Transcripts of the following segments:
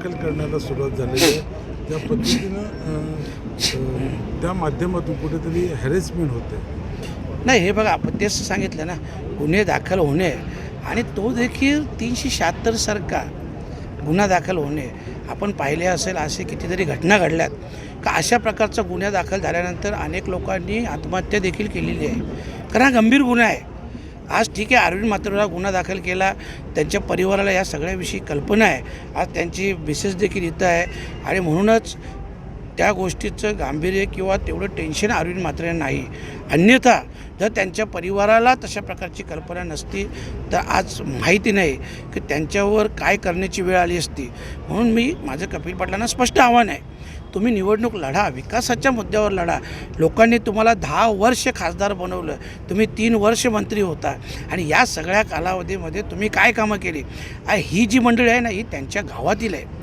दाखल करण्याला सुरुवात झालेली आहे. त्या पद्धतीनं त्या माध्यमातून कुठेतरी हॅरेसमेंट होते. नाही हे बघा आपण तेच सांगितलं ना गुन्हे दाखल होणे आणि तो देखील तीनशे शहात्तरसारखा गुन्हा दाखल होणे आपण पाहिले असेल असे कितीतरी घटना घडल्यात. का अशा प्रकारचा गुन्हा दाखल झाल्यानंतर अनेक लोकांनी आत्महत्या देखील केलेली आहे. कारण हा गंभीर गुन्हा आहे. आज ठीक आहे अरविंद मात्रेला गुन्हा दाखल केला. त्यांच्या परिवाराला या सगळ्याविषयी कल्पना आहे. आज त्यांची मिसेस देखील इथं आहे. आणि म्हणूनच त्या गोष्टीचं गांभीर्य किंवा तेवढं टेन्शन अरविंद मात्रे नाही. अन्यथा जर त्यांच्या परिवाराला तशा प्रकारची कल्पना नसती तर आज माहिती नाही की त्यांच्यावर काय करण्याची वेळ आली असती. म्हणून मी माझं कपिल पाटलांना स्पष्ट आव्हान आहे तुम्ही निवडणूक लढा विकासाच्या मुद्द्यावर लढा. लोकांनी तुम्हाला दहा वर्ष खासदार बनवलं तुम्ही तीन वर्ष मंत्री होता आणि या सगळ्या कालावधीमध्ये तुम्ही काय कामं केली? ही जी मंडळी आहे ना ही त्यांच्या गावातील आहे.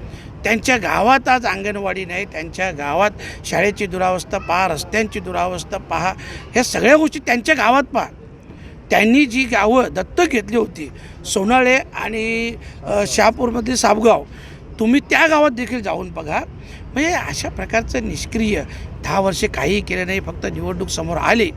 त्यांच्या गावात आज अंगणवाडी नाही त्यांच्या गावात शाळेची दुरावस्था पहा रस्त्यांची दुरावस्था पहा ह्या सगळ्या गोष्टी त्यांच्या गावात पहा. त्यांनी जी गावं दत्तक घेतली होती सोनाळे आणि शहापूरमधील साबगाव तुम्ही त्या गावात देखील जाऊन बघा. म्हणजे अशा प्रकारचं निष्क्रिय दहा वर्षे काहीही केले नाही फक्त निवडणूक समोर आली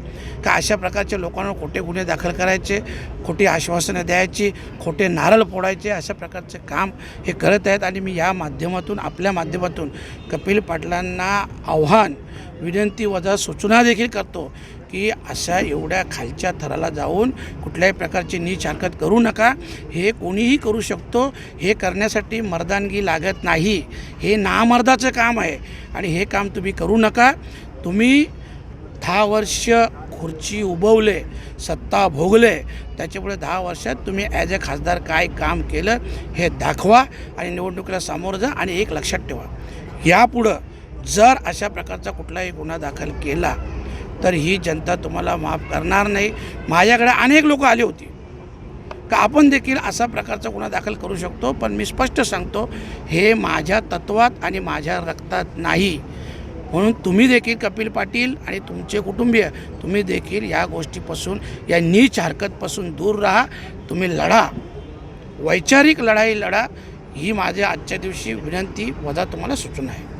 का अशा प्रकारच्या लोकांना खोटे गुन्हे दाखल करायचे खोटी आश्वासनं द्यायची खोटे नारळ फोडायचे अशा प्रकारचे काम हे करत आहेत. आणि मी या माध्यमातून आपल्या माध्यमातून कपिल पाटलांना आव्हान विनंती वजा सूचना देखील करतो की अशा एवढ्या खालच्या थराला जाऊन कुठल्याही प्रकारची नीच हरकत करू नका. हे कोणीही करू शकतो. हे करण्यासाठी मर्दानगी लागत नाही. हे नामर्दाचं काम आहे. आणि हे काम तुम्ही करू नका. तुम्ही दहा वर्ष खुर्ची उभवले सत्ता भोगले त्याच्यामुळे दहा वर्षात तुम्ही ॲज अ खासदार काय काम केलं हे दाखवा आणि निवडणुकीला सामोरं जा आणि एक लक्षात ठेवा. यापुढं जर अशा प्रकारचा कुठलाही गुन्हा दाखल केला तर ही जनता तुम्हाला माफ करणार नाही. माझ्याकडे अनेक लोक आले होते. का आपण देखील असा प्रकारचा गुन्हा दाखल करू शकतो? पण मी स्पष्ट सांगतो हे माझ्या तत्वात आणि माझ्या रक्तात नाही. म्हणून तुम्ही देखील कपिल पाटील आणि तुमचे कुटुंबीय तुम्ही देखील या गोष्टीपासून या नीच हरकतपासून दूर राहा. तुम्ही लढा. वैचारिक लढाई लढा. ही माझ्या आजच्या दिवशी विनंती. वजा तुम्हाला सूचना आहे